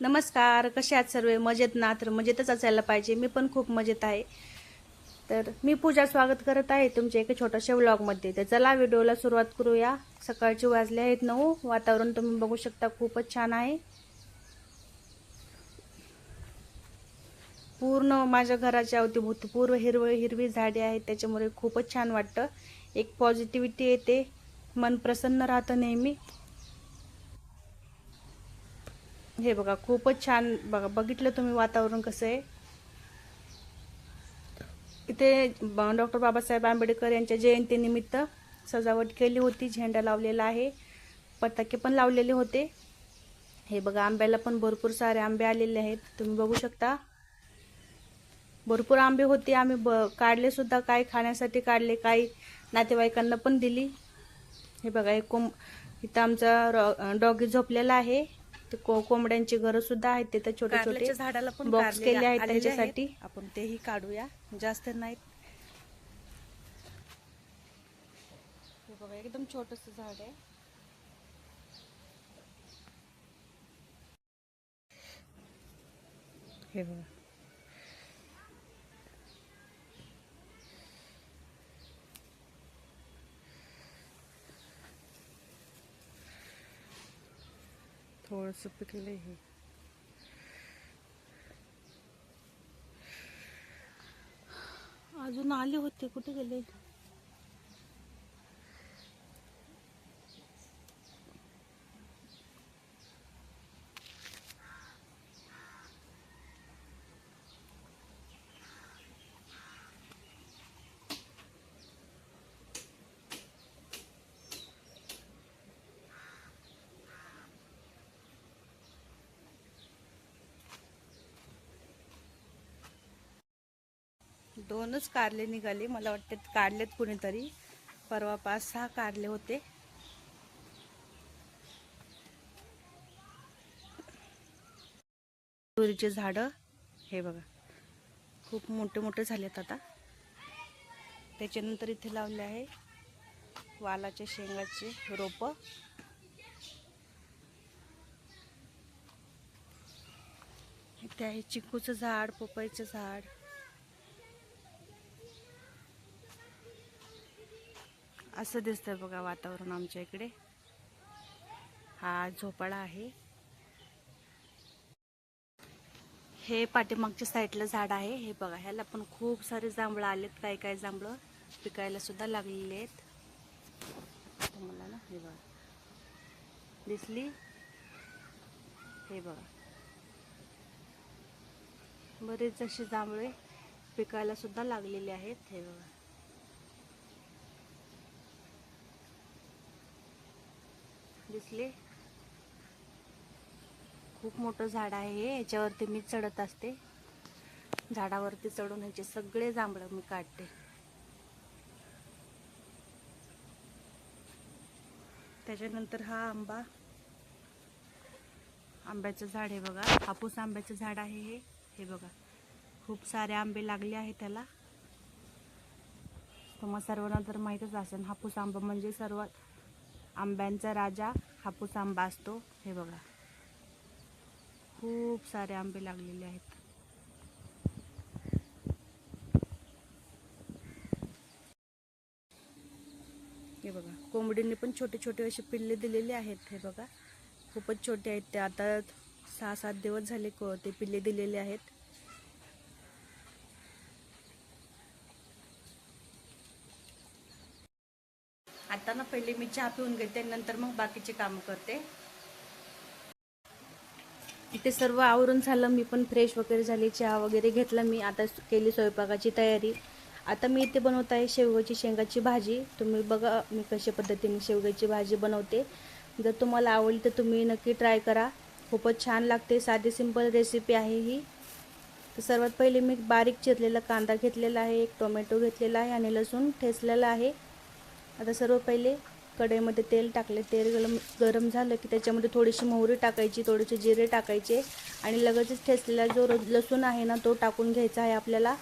नमस्कार कसे आहात सर्व? मजेत ना? तर मजेतच असायला पाहिजे. मी पण खूप मजेत आहे. तर मी पूजा स्वागत करत आहे तुमच्या एका छोट्याशा व्लॉगमध्ये तर चला व्हिडिओला सुरुवात करूया. सकाळचे वाजले आहेत नऊ. वातावरण तुम्ही बघू शकता खूपच छान आहे. पूर्ण माझ्या घराच्या अवतीभोवती पूर्व हिरवळ हिरवी झाडे आहेत. त्याच्यामुळे खूपच छान वाटतं. एक पॉझिटिव्हिटी येते. मन प्रसन्न राहतं नेहमी. हे बघा खूपच छान बघा बघितलं तुम्ही वातावरण कसं आहे. इथे डॉक्टर बाबासाहेब आंबेडकर यांच्या जयंतीनिमित्त सजावट केली होती झेंडा लावलेला आहे पताके पण लावलेले होते. हे बघा आंब्याला पण भरपूर सारे आंबे आलेले आहेत तुम्ही बघू शकता. भरपूर आंबे होते आम्ही ब काढले सुद्धा काही खाण्यासाठी काढले काही नातेवाईकांना पण दिली. हे बघा हे कोंब इथं आमचा डॉगी झोपलेला आहे. ते को कोंबड्यांची घरं सुद्धा आहेत तिथं छोटे छोटे कारल्याच्या झाडाला पण बॉक्स केले आहेत त्यांच्यासाठी. आपण तेही काढूया. जास्त नाहीत. हे बघा एकदम छोटस झाड आहे. हे बघा. थोडस पिकले हे. अजून आले होते कुठे गेले? दोनच कारले निघाले. मला वाटते काढलेत कुणीतरी. परवा पाच सहा कारले होते. तुरीचे झाडं हे बघा. खूप मोठे मोठे झालेत आता. त्याच्यानंतर इथे लावले आहे वालाच्या शेंगाचे रोप. इथे आहे चिकूचं झाड पपईचं झाड. असं दिसतंय बघा वातावरण आमच्या इकडे. हा झोपाळा आहे. हे पाठीमागच्या साईडला झाड आहे. हे बघा ह्याला पण खूप सारे जांभळं आलेत. काय काय जांभळं पिकायला सुद्धा लागलेले आहेत. तुम्हाला ना हे बघा. दिसली? हे बघा. बरेच असे जांभळे पिकायला सुद्धा लागलेले आहेत. हे बघा. दिसले. खूप मोठं झाड आहे हे याच्यावरती मी चढत असते. झाडावरती चढून ह्याचे सगळे जांभळं मी काढते. त्याच्यानंतर हा आंबा. आंब्याचं झाड आहे बघा. हापूस आंब्याचं झाड आहे हे. हे बघा. खूप सारे आंबे लागले आहे त्याला. तुम्हाला सर्वांना तर माहीतच असेल हापूस आंबा म्हणजे सर्वात आंब्यांचा राजा हापूस आंबा असतो. हे बघा. खूप सारे आंबे लागलेले आहेत. हे बघा. कोंबडीने पण छोटे छोटे असे पिल्ले दिलेले आहेत. हे बघा. खूपच छोटे आहेत ते. आता सहा सात दिवस झाले को ते पिल्ले दिलेले आहेत आता ना पहिले मी चहा पिऊन घेते नंतर मग बाकीचे काम करते. इथे सर्व आवरून झालं मी पण फ्रेश वगैरे झाली चहा वगैरे घेतला मी आता केली स्वयंपाकाची तयारी. आता मी इथे बनवत आहे शेवग्याची शेंगाची भाजी. तुम्ही बघा मी कशा पद्धतीने शेवग्याची भाजी बनवते. जर तुम्हाला आवडली तर तुम्ही नक्की ट्राय करा. खूपच छान लागते साधी सिंपल रेसिपी आहे ही. तर सर्वात पहिले मी बारीक चिरलेला कांदा घेतलेला आहे एक टोमॅटो घेतलेला आहे आणि लसूण ठेचलेला आहे. आता सर्व पहिले कढईमध्ये तेल टाकले. तेल गरम गरम झालं की त्याच्यामध्ये थोडीशी मोहरी टाकायची थोडेसे जिरे टाकायचे आणि लगेचच ठेचलेला जो र- लसूण आहे ना तो टाकून घ्यायचा आहे आपल्याला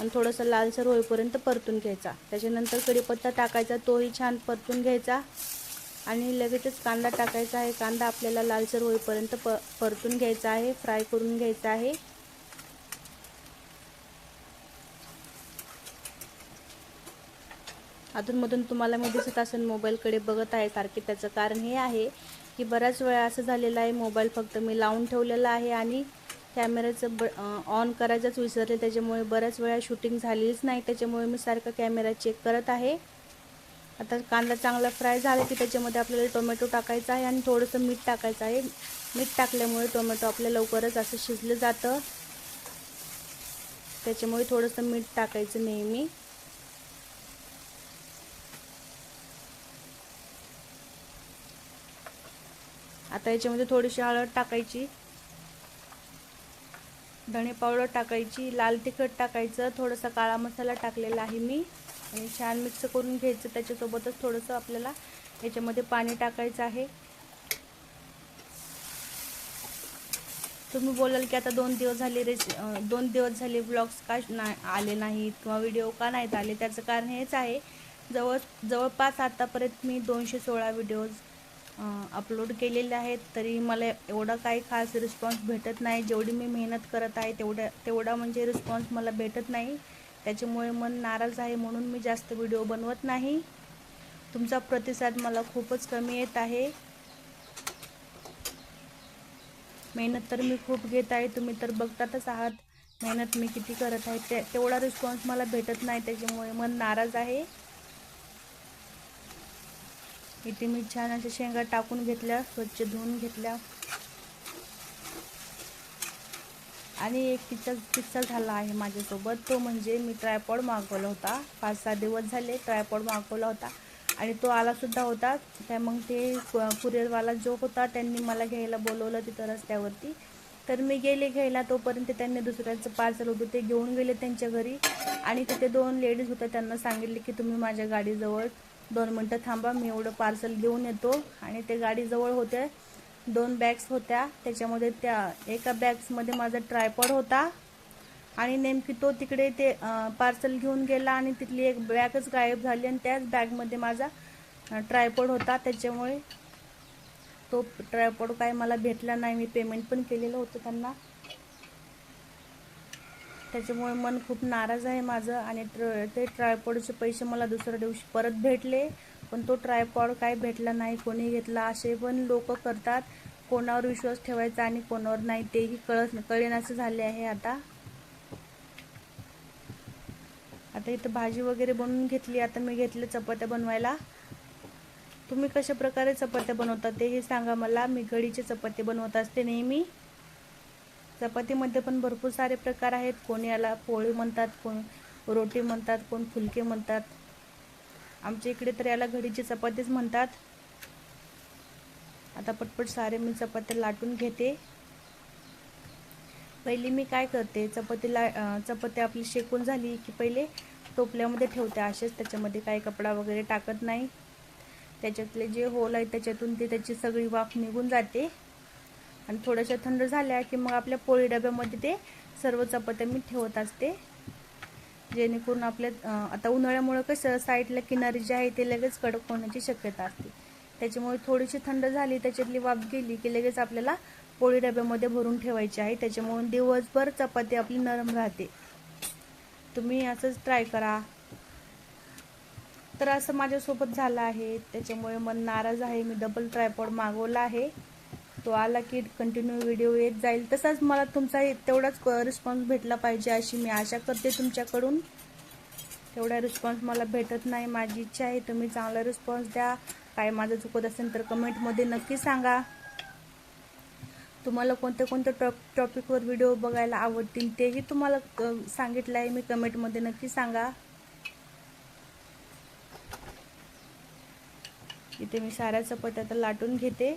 आणि थोडंसं लालसर होईपर्यंत परतून घ्यायचा. त्याच्यानंतर कढीपत्ता टाकायचा तोही छान परतून घ्यायचा आणि लगेचच कांदा टाकायचा आहे. कांदा आपल्याला लालसर होईपर्यंत प परतून घ्यायचा आहे फ्राय करून घ्यायचा आहे. अधूनमधून तुम्हाला मी दिसत असेल मोबाईलकडे बघत आहे सारखे त्याचं कारण हे आहे की बऱ्याच वेळा असं झालेलं आहे मोबाईल फक्त मी लावून ठेवलेला आहे आणि कॅमेऱ्याचं ब ऑन करायचंच विसरले त्याच्यामुळे बऱ्याच वेळा शूटिंग झालेलीच नाही. त्याच्यामुळे मी सारखं कॅमेरा चेक करत आहे. आता कांदा चांगला फ्राय झाला की त्याच्यामध्ये आपल्याला टोमॅटो टाकायचा आहे आणि थोडंसं मीठ टाकायचं आहे. मीठ टाकल्यामुळे टोमॅटो आपल्या लवकरच असं शिजलं जातं. त्याच्यामुळे थोडंसं मीठ टाकायचं नेहमी. आता याच्यामध्ये थोडीशी हळद टाकायची. धणे पावडर टाकायची लाल तिखट टाकायचं थोडासा काळा मसाला टाकलेला आहे मी. आणि छान मिक्स करून घ्यायचं त्याच्यासोबतच थोडंसं आपल्याला याच्यामध्ये पाणी टाकायचं आहे. तुम्ही बोलाल की आता दोन दिवस झाले रेस दोन दिवस झाले ब्लॉग्स का ना आले नाहीत किंवा व्हिडिओ का नाहीत आले त्याचं कारण हेच आहे. जवळ जवळपास आतापर्यंत मी दोनशे सोळा व्हिडिओज अपलोड केलेले आहेत तरी मला एवढा काही खास रिस्पॉन्स भेटत नाही. जेवढी मी मेहनत करत आहे तेवढ्या तेवढा म्हणजे रिस्पॉन्स मला भेटत नाही. त्याच्यामुळे मन नाराज आहे म्हणून मी जास्त व्हिडिओ बनवत नाही. तुमचा प्रतिसाद मला खूपच कमी येत आहे. मेहनत तर मी खूप घेत आहे. तुम्ही तर बघतातच आहात मेहनत मी किती करत आहे. ते तेवढा रिस्पॉन्स मला भेटत नाही. त्याच्यामुळे मन नाराज आहे. इथे मी छान अशा शेंगा टाकून घेतल्या स्वच्छ धुवून घेतल्या. आणि एक किस्सा किस्सा झाला आहे माझ्यासोबत. तो म्हणजे मी ट्रायपॉड मागवला होता. पाच सहा दिवस झाले ट्रायपॉड मागवला होता. आणि तो आलासुद्धा होता. त्या मग ते कुरिअरवाला जो होता. त्यांनी मला घ्यायला बोलवलं तिथं रस्त्यावरती. तर मी गेले घ्यायला. तोपर्यंत त्यांनी दुसऱ्याचं पार्सल होतं. ते घेऊन गेले त्यांच्या घरी. आणि तिथे दोन लेडीज होत्या त्यांना सांगितले की तुम्ही माझ्या गाडीजवळ दोन मिनटं थांबा मी एवढं पार्सल घेऊन येतो. आणि ते गाडीजवळ होते. दोन बॅग्स होत्या. त्याच्यामध्ये त्या एका बॅग्समध्ये माझा ट्रायपॉड होता. आणि नेमकी तो तिकडे ते पार्सल घेऊन गेला आणि तिथली एक बॅगच गायब झाली आणि त्याच बॅगमध्ये माझा ट्रायपॉड होता. त्याच्यामुळे तो ट्रायपॉड काय मला भेटला नाही. मी पेमेंट पण केलेलं होतं त्यांना. त्याच्यामुळे मन खूप नाराज आहे माझं आणि ट्र ते ट्रायपॉडचे पैसे मला दुसऱ्या दिवशी परत भेटले पण तो ट्रायपॉड काय भेटला नाही कोणी घेतला असे पण लोक करतात. कोणावर विश्वास ठेवायचा आणि कोणावर नाही तेही कळत कळेनासे झाले आहे आता. आता इथं भाजी वगैरे बनवून घेतली आता मी घेतले चपात्या बनवायला. तुम्ही कशा प्रकारे चपात्या बनवता तेही सांगा मला मी घडीचे चपाती बनवत असते नेहमी. चपातीमध्ये पण भरपूर सारे प्रकार आहेत. कोणी याला पोळी म्हणतात कोण रोटी म्हणतात कोण फुलके म्हणतात. आमच्या इकडे तर याला घडीची चपातीच म्हणतात. आता पटपट सारे मी चपात्या लाटून घेते. पहिली मी काय करते चपाती ला चपाती आपली शेकून झाली की पहिले टोपल्यामध्ये ठेवते. असेच त्याच्यामध्ये काही कपडा वगैरे टाकत नाही. त्याच्यातले जे होल आहे त्याच्यातून ते त्याची सगळी वाफ निघून जाते. आणि थोड्याशा थंड झाल्या की मग आपल्या पोळी डब्यामध्ये ते सर्व चपात्या मी ठेवत असते. जेणेकरून आपल्या आता उन्हाळ्यामुळे कसं साईडला किनारी जी आहे ते लगेच कडक होण्याची शक्यता असते. त्याच्यामुळे थोडीशी थंड झाली त्याच्यातली वाफ गेली की लगेच आपल्याला पोळी डब्यामध्ये भरून ठेवायची आहे. त्याच्यामुळे दिवसभर चपाती आपली नरम राहते. तुम्ही असंच ट्राय करा. तर असं माझ्यासोबत झालं आहे. त्याच्यामुळे मन नाराज आहे. मी डबल ट्रायपॉड मागवला आहे. तो आला की कंटिन्यू व्हिडिओ येत जाईल. तसाच मला तुमचा तेवढाच रिस्पॉन्स भेटला पाहिजे अशी मी आशा करते तुमच्याकडून. तेवढा रिस्पॉन्स मला भेटत नाही. माझी इच्छा आहे तुम्ही चांगला रिस्पॉन्स द्या. काय माझं चुकत असेल तर कमेंटमध्ये नक्की सांगा. तुम्हाला कोणत्या कोणत्या टॉप टॉपिकवर व्हिडिओ बघायला आवडतील तेही तुम्हाला सांगितलं आहे मी. कमेंटमध्ये नक्की सांगा. इथे मी साऱ्या चपात्या लाटून घेते.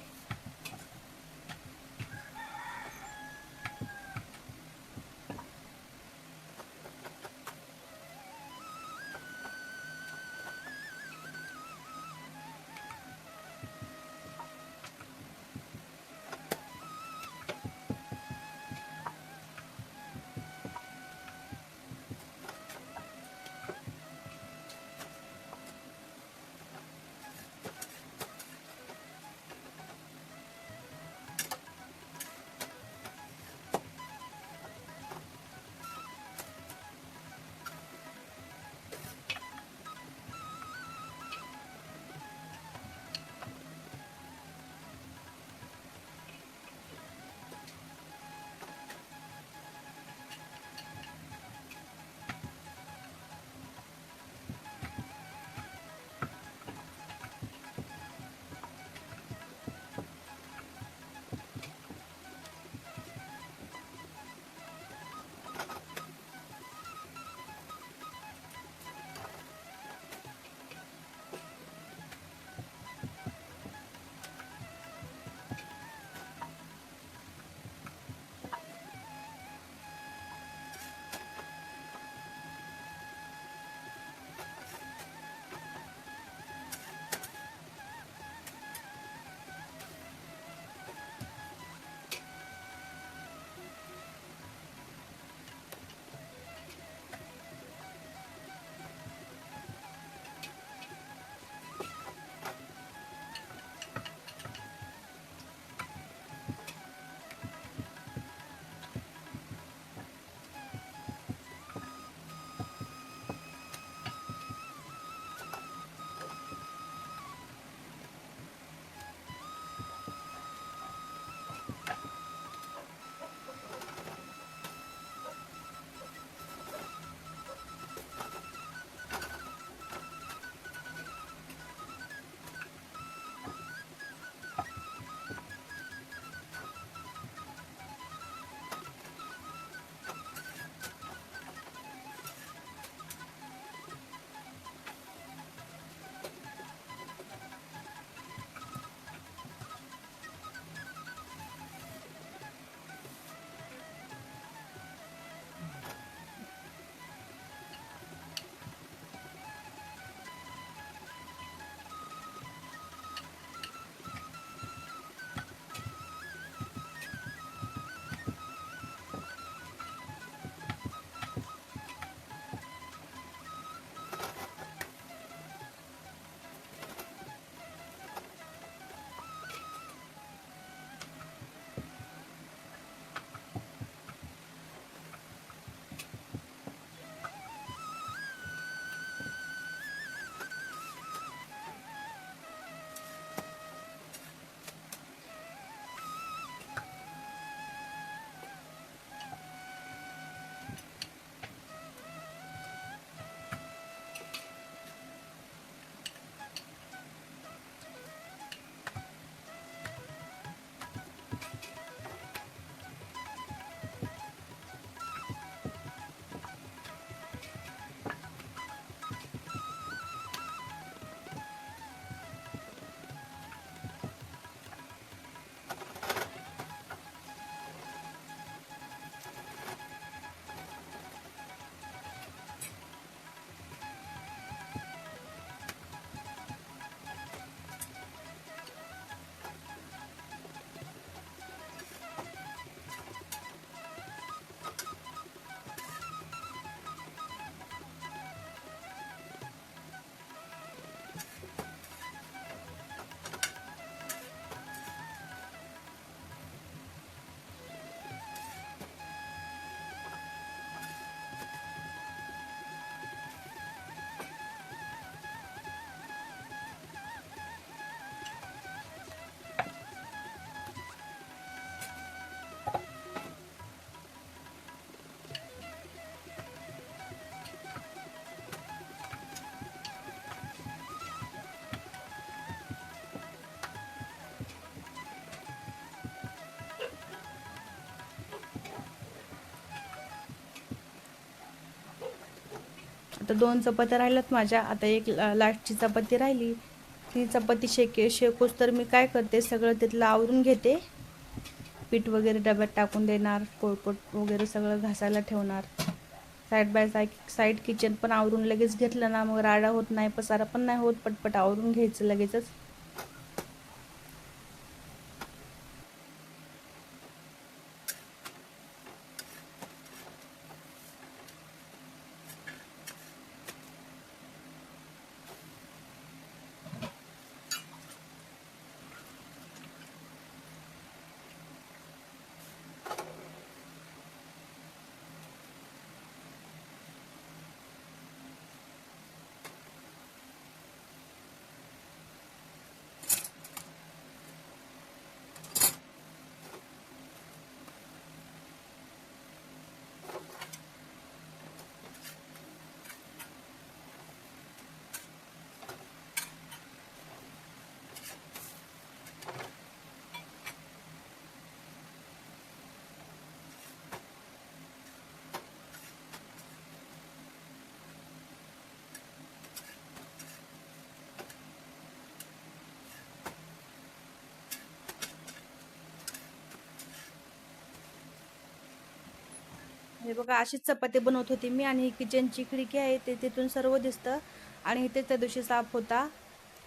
आता दोन चपात्या राहिल्यात माझ्या. आता एक लास्टची चपाती राहिली. ती चपाती शेके शेकोच तर मी काय करते सगळं तिथलं आवरून घेते. पीठ वगैरे डब्यात टाकून देणार कोळपट वगैरे सगळं घासायला ठेवणार. Side by side side kitchen पण आवरून लगेच घेतलं ना मग राडा होत नाही पसारा पण नाही होत पटपट आवरून घ्यायचं लगेचच. हे बघा अशीच चपाती बनवत होती मी आणि ही किचनची खिडकी आहे ते तिथून सर्व दिसतं. आणि इथे त्या दिवशी साफ होता.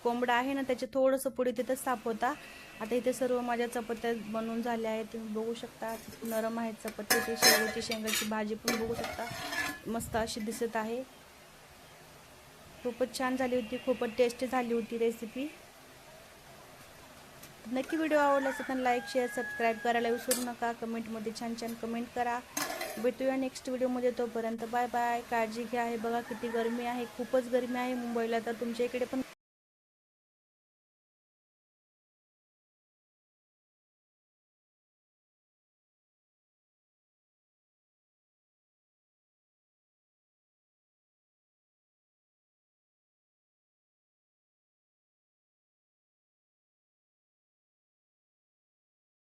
कोंबडा आहे ना त्याचे थोडंसं पुढे तिथं साफ होता. आता इथे सर्व माझ्या चपात्या बनवून झाल्या आहेत. तुम्ही बघू शकता नरम आहेत चपाती. ते शेवची शेंगाची भाजी पण बघू शकता. मस्त अशी दिसत आहे. खूपच छान झाली होती खूपच टेस्टी झाली होती रेसिपी नक्की व्हिडिओ आवडला असेल तर लाईक शेअर सबस्क्राईब करायला विसरू नका. कमेंटमध्ये छान छान कमेंट करा. भेटूया नेक्स्ट व्हिडिओमध्ये तोपर्यंत बाय बाय काळजी घ्या. हे बघा किती गरमी आहे. खूपच गरमी आहे मुंबईला. तर तुमच्या इकडे पण